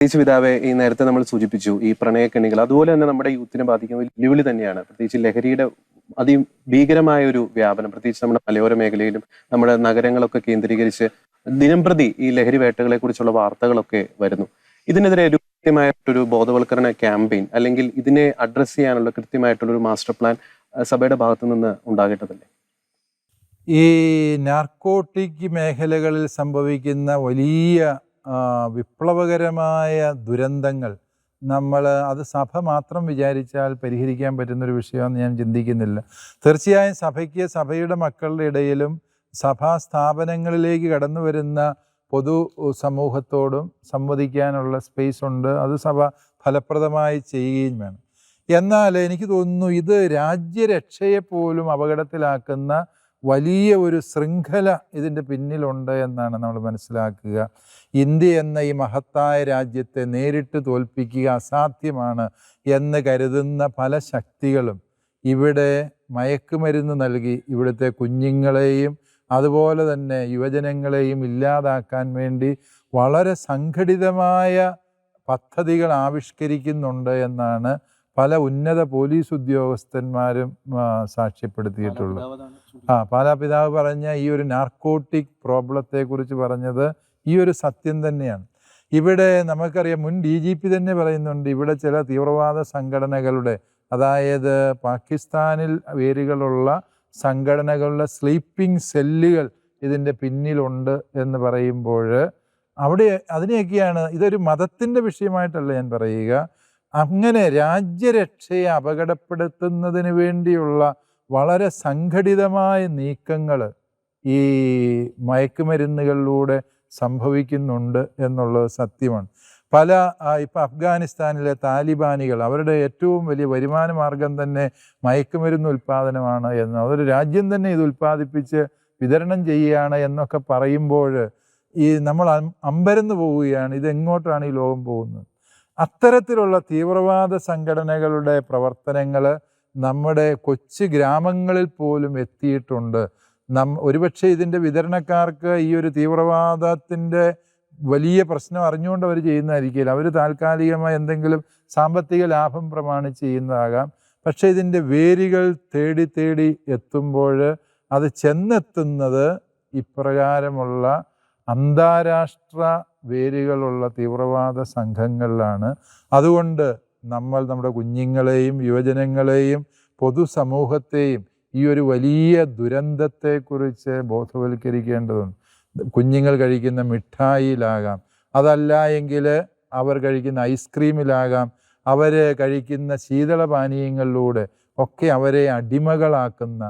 പിതാവെ ഈ നേരത്തെ നമ്മൾ സൂചിപ്പിച്ചു ഈ പ്രണയക്കെണികൾ അതുപോലെ തന്നെ നമ്മുടെ യൂത്തിനെ ബാധിക്കുന്ന വെല്ലുവിളി തന്നെയാണ്. പ്രത്യേകിച്ച് ലഹരിയുടെ അതി ഭീകരമായ ഒരു വ്യാപനം പ്രത്യേകിച്ച് നമ്മുടെ മലയോര മേഖലയിലും നമ്മുടെ നഗരങ്ങളൊക്കെ കേന്ദ്രീകരിച്ച് ദിനംപ്രതി ഈ ലഹരി വേട്ടകളെ കുറിച്ചുള്ള വാർത്തകളൊക്കെ വരുന്നു. ഇതിനെതിരെ ഒരു കൃത്യമായിട്ടൊരു ബോധവൽക്കരണ ക്യാമ്പയിൻ അല്ലെങ്കിൽ ഇതിനെ അഡ്രസ്സ് ചെയ്യാനുള്ള കൃത്യമായിട്ടുള്ള ഒരു മാസ്റ്റർ പ്ലാൻ സഭയുടെ ഭാഗത്തു നിന്ന് ഉണ്ടാകേണ്ടതല്ലേ? ഈ നാർക്കോട്ടിക് മേഖലകളിൽ സംഭവിക്കുന്ന വലിയ വിപ്ലവകരമായ ദുരന്തങ്ങൾ നമ്മൾ അത് സഭ മാത്രം വിചാരിച്ചാൽ പരിഹരിക്കാൻ പറ്റുന്നൊരു വിഷയമെന്ന് ഞാൻ ചിന്തിക്കുന്നില്ല. തീർച്ചയായും സഭയ്ക്ക് സഭയുടെ മക്കളുടെ ഇടയിലും സഭാ സ്ഥാപനങ്ങളിലേക്ക് കടന്നു വരുന്ന പൊതു സമൂഹത്തോടും സംവദിക്കാനുള്ള സ്പേസ് ഉണ്ട്. അത് സഭ ഫലപ്രദമായി ചെയ്യുകയും വേണം. എന്നാൽ എനിക്ക് തോന്നുന്നു ഇത് രാജ്യരക്ഷയെ പോലും അപകടത്തിലാക്കുന്ന വലിയ ഒരു ശൃംഖല ഇതിന്റെ പിന്നിലുണ്ട് എന്നാണ് നമ്മൾ മനസ്സിലാക്കുക. ഇന്ത്യ എന്ന ഈ മഹത്തായ രാജ്യത്തെ നേരിട്ട് തോൽപ്പിക്കുക അസാധ്യമാണ് എന്ന് കരുതുന്ന പല ശക്തികളും ഇവിടെ മയക്കുമരുന്ന് നൽകി ഇവിടുത്തെ കുഞ്ഞുങ്ങളെയും അതുപോലെ തന്നെ യുവജനങ്ങളെയും ഇല്ലാതാക്കാൻ വേണ്ടി വളരെ സംഘടിതമായ പദ്ധതികൾ ആവിഷ്കരിക്കുന്നുണ്ട് എന്നാണ് പല ഉന്നത പോലീസ് ഉദ്യോഗസ്ഥന്മാരും ആ, സാക്ഷ്യപ്പെടുത്തിയിട്ടുള്ളത് ആ പാലാപിതാവ് പറഞ്ഞ ഈ ഒരു നാർക്കോട്ടിക് പ്രോബ്ലത്തെക്കുറിച്ച് പറഞ്ഞത് ഈ ഒരു സത്യം തന്നെയാണ്. ഇവിടെ നമുക്കറിയാം മുൻ ഡി ജി പി തന്നെ പറയുന്നുണ്ട് ഇവിടെ ചില തീവ്രവാദ സംഘടനകളുടെ അതായത് പാകിസ്ഥാനിൽ വേരുകളുള്ള സംഘടനകളുടെ സ്ലീപ്പിംഗ് സെല്ലുകൾ ഇതിന്റെ പിന്നിലുണ്ട് എന്ന് പറയുമ്പോൾ അവിടെ അതിനെയൊക്കെയാണ് ഇതൊരു മതത്തിന്റെ വിഷയമായിട്ടല്ല ഞാൻ പറയുക. അങ്ങനെ രാജ്യരക്ഷയെ അപകടപ്പെടുത്തുന്നതിന് വേണ്ടിയുള്ള വളരെ സംഘടിതമായ നീക്കങ്ങൾ ഈ മയക്കുമരുന്നുകളിലൂടെ സംഭവിക്കുന്നുണ്ട് എന്നുള്ളത് സത്യമാണ്. പല ഇപ്പം അഫ്ഗാനിസ്ഥാനിലെ താലിബാനികൾ അവരുടെ ഏറ്റവും വലിയ വരുമാന മാർഗം തന്നെ മയക്കുമരുന്ന് ഉൽപ്പാദനമാണ് എന്ന്. അതൊരു രാജ്യം തന്നെ ഇത് ഉൽപ്പാദിപ്പിച്ച് വിതരണം ചെയ്യുകയാണ് എന്നൊക്കെ പറയുമ്പോൾ ഈ നമ്മൾ അമ്പരന്ന് പോവുകയാണ്. ഇതെങ്ങോട്ടാണ് ഈ ലോകം പോകുന്നത്? അത്തരത്തിലുള്ള തീവ്രവാദ സംഘടനകളുടെ പ്രവർത്തനങ്ങൾ നമ്മുടെ കൊച്ചു ഗ്രാമങ്ങളിൽ പോലും എത്തിയിട്ടുണ്ട്. നം ഒരുപക്ഷെ ഇതിന്റെ വിതരണക്കാർക്ക് ഈ ഒരു തീവ്രവാദത്തിന്റെ വലിയ പ്രശ്നം അറിഞ്ഞുകൊണ്ട് അവർ ചെയ്യുന്നതായിരിക്കില്ല. അവർ താൽക്കാലികമായി എന്തെങ്കിലും സാമ്പത്തിക ലാഭം പ്രമാണിച്ച് ചെയ്യുന്നതാകാം പക്ഷേ ഇതിന്റെ വേരുകൾ തേടി തേടി എത്തുമ്പോൾ അത് ചെന്നെത്തുന്നത് ഇപ്രകാരമുള്ള അന്താരാഷ്ട്ര വേരുകളുള്ള തീവ്രവാദ സംഘങ്ങളിലാണ്. അതുകൊണ്ട് നമ്മൾ നമ്മുടെ കുഞ്ഞുങ്ങളെയും യുവജനങ്ങളെയും പൊതുസമൂഹത്തെയും ഈ ഒരു വലിയ ദുരന്തത്തെക്കുറിച്ച് ബോധവൽക്കരിക്കേണ്ടതുണ്ട്. കുഞ്ഞുങ്ങൾ കഴിക്കുന്ന മിഠായിയിലാകാം. അതല്ല എങ്കിൽ അവർ കഴിക്കുന്ന ഐസ്ക്രീമിലാകാം അവർ കഴിക്കുന്ന ശീതളപാനീയങ്ങളിലൂടെ ഒക്കെ അവരെ അടിമകളാക്കുന്ന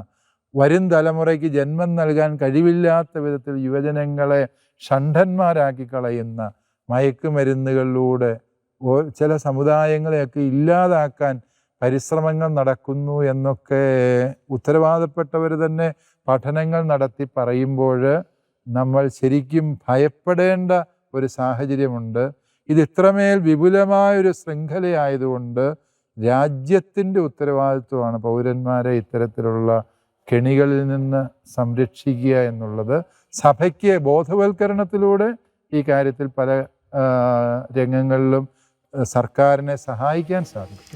വരും തലമുറയ്ക്ക് ജന്മം നൽകാൻ കഴിവില്ലാത്ത വിധത്തിൽ യുവജനങ്ങളെ ഷണ്ഠന്മാരാക്കി കളയുന്ന മയക്കുമരുന്നുകളിലൂടെ ചില സമുദായങ്ങളെയൊക്കെ ഇല്ലാതാക്കാൻ പരിശ്രമങ്ങൾ നടക്കുന്നു എന്നൊക്കെ ഉത്തരവാദപ്പെട്ടവർ തന്നെ പഠനങ്ങൾ നടത്തി പറയുമ്പോൾ നമ്മൾ ശരിക്കും ഭയപ്പെടേണ്ട ഒരു സാഹചര്യമുണ്ട്. ഇത് ഇത്രമേൽ വിപുലമായൊരു ശൃംഖലയായതുകൊണ്ട് രാജ്യത്തിന്റെ ഉത്തരവാദിത്വമാണ് പൗരന്മാരെ ഇത്തരത്തിലുള്ള കെണികളിൽ നിന്ന് സംരക്ഷിക്കുക എന്നുള്ളത് സഭയ്ക്ക് ബോധവൽക്കരണത്തിലൂടെ ഈ കാര്യത്തിൽ പല രംഗങ്ങളിലും സർക്കാരിനെ സഹായിക്കാൻ സാധിക്കും.